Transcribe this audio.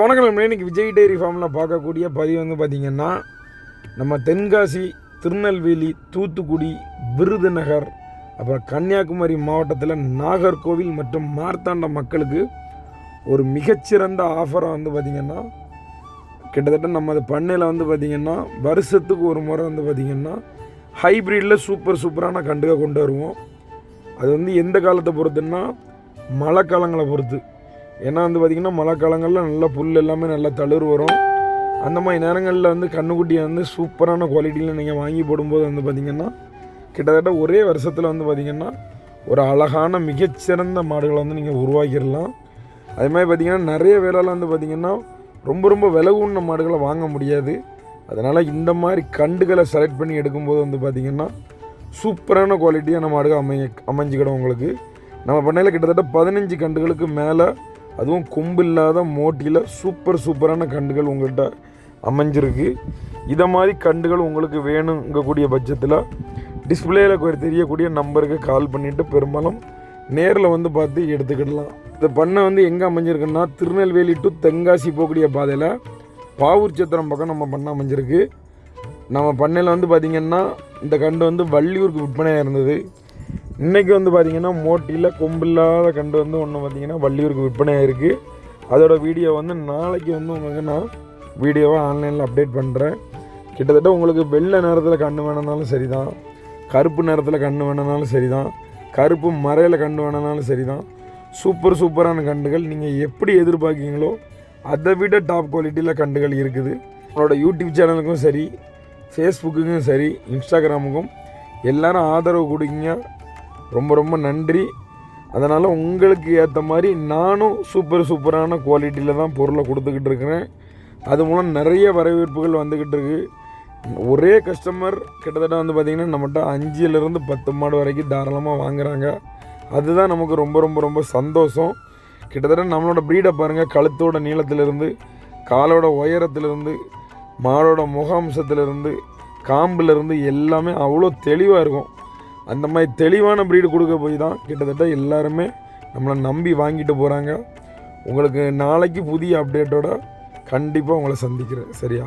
வணக்கம் நம்ம இன்னைக்கு விஜய் டைரி ஃபார்மில் பார்க்கக்கூடிய பதிவு வந்து பார்த்திங்கன்னா நம்ம தென்காசி திருநெல்வேலி தூத்துக்குடி விருதுநகர் அப்புறம் கன்னியாகுமரி மாவட்டத்தில் நாகர்கோவில் மற்றும் மார்த்தாண்ட மக்களுக்கு ஒரு மிகச்சிறந்த ஆஃபராக வந்து பார்த்திங்கன்னா கிட்டத்தட்ட நமது பண்ணையில் வந்து பார்த்திங்கன்னா வருஷத்துக்கு ஒரு முறை வந்து பார்த்திங்கன்னா ஹைப்ரிட்டில் சூப்பர் சூப்பரான கண்டுக கொண்டு வருவோம். அது வந்து எந்த காலத்தை பொறுத்துன்னா மழை காலங்களை பொறுத்து. ஏன்னா வந்து பார்த்திங்கன்னா மழை காலங்களில் நல்லா புல் எல்லாமே நல்லா தளிர் வரும். அந்த மாதிரி நேரங்களில் வந்து கண்ணுக்குட்டியை வந்து சூப்பரான குவாலிட்டியில் நீங்கள் வாங்கி போடும்போது வந்து பார்த்திங்கன்னா கிட்டத்தட்ட ஒரே வருஷத்தில் வந்து பார்த்திங்கன்னா ஒரு அழகான மிகச்சிறந்த மாடுகளை வந்து நீங்கள் உருவாக்கிடலாம். அதே மாதிரி பார்த்திங்கன்னா நிறைய வேளால் வந்து பார்த்திங்கன்னா ரொம்ப ரொம்ப விலை உண்ண மாடுகளை வாங்க முடியாது. அதனால் இந்த மாதிரி கண்டுகளை செலக்ட் பண்ணி எடுக்கும்போது வந்து பார்த்திங்கன்னா சூப்பரான குவாலிட்டியான மாடுகள் அமைய அமைஞ்சிக்கிடும் உங்களுக்கு. நம்ம பண்ணையில் கிட்டத்தட்ட பதினஞ்சு கண்டுகளுக்கு மேலே அதுவும் கொம்பு இல்லாத மோட்டியில் சூப்பர் சூப்பரான கண்டுகள் உங்கள்கிட்ட அமைஞ்சிருக்கு. இதை மாதிரி கண்டுகள் உங்களுக்கு வேணுங்கக்கூடிய பட்சத்தில் டிஸ்பிளேயில் தெரியக்கூடிய நம்பருக்கு கால் பண்ணிவிட்டு பெரும்பாலும் நேரில் வந்து பார்த்து எடுத்துக்கிடலாம். இந்த பண்ணை வந்து எங்கே அமைஞ்சிருக்குன்னா திருநெல்வேலி டு தென்காசி போகக்கூடிய பாதையில் பாவூர் சத்திரம் பக்கம் நம்ம பண்ணை அமைஞ்சிருக்கு. நம்ம பண்ணையில் வந்து பார்த்திங்கன்னா இந்த கண்டு வந்து வள்ளியூருக்கு விற்பனையாக இருந்தது. இன்றைக்கி வந்து பார்த்திங்கன்னா மோட்டியில் கொம்பு இல்லாத கண்டு வந்து ஒன்று பார்த்திங்கன்னா வள்ளியூருக்கு விற்பனையாக இருக்குது அதோட வீடியோ வந்து நாளைக்கு வந்து உங்களுக்கு நான் வீடியோவை ஆன்லைனில் அப்டேட் பண்ணுறேன் கிட்டத்தட்ட உங்களுக்கு வெள்ளை நேரத்தில் கண்ணு வேணுனாலும் சரி தான் கருப்பு நேரத்தில் கண்ணு வேணுனாலும் சரி தான் கருப்பு மறையில் கண்டு வேணுனாலும் சரி தான் சூப்பர் சூப்பரான கண்டுகள் நீங்கள் எப்படி எதிர்பார்க்கீங்களோ அதை விட டாப் குவாலிட்டியில் கண்டுகள் இருக்குது. உங்களோட யூடியூப் சேனலுக்கும் சரி ஃபேஸ்புக்குக்கும் சரி இன்ஸ்டாகிராமுக்கும் எல்லோரும் ஆதரவு கொடுங்க ரொம்ப ரொம்ப நன்றி. அதனால் உங்களுக்கு ஏற்ற மாதிரி நானும் சூப்பர் சூப்பரான குவாலிட்டியில் தான் பொருளை கொடுத்துக்கிட்டு இருக்கிறேன். அது மூலம் நிறைய வரவேற்புகள் வந்துக்கிட்டு இருக்கு. ஒரே கஸ்டமர் கிட்டத்தட்ட வந்து பார்த்திங்கன்னா நம்மகிட்ட அஞ்சுலேருந்து பத்து மாடு வரைக்கும் தாராளமாக வாங்குறாங்க. அதுதான் நமக்கு ரொம்ப ரொம்ப ரொம்ப சந்தோஷம். கிட்டத்தட்ட நம்மளோட ப்ரீடை பாருங்கள் கழுத்தோட நீளத்திலிருந்து காலோட உயரத்துலேருந்து மாடோட முகாம்சத்துலேருந்து காம்புலேருந்து எல்லாமே அவ்வளோ தெளிவாக இருக்கும். அந்த மாதிரி தெளிவான ப்ரீடு கொடுக்க போய் தான் கிட்டத்தட்ட எல்லாருமே நம்மளை நம்பி வாங்கிட்டு போகிறாங்க உங்களுக்கு நாளைக்கு புதிய அப்டேட்டோட கண்டிப்பாக உங்களை சந்திக்கிறேன். சரியா?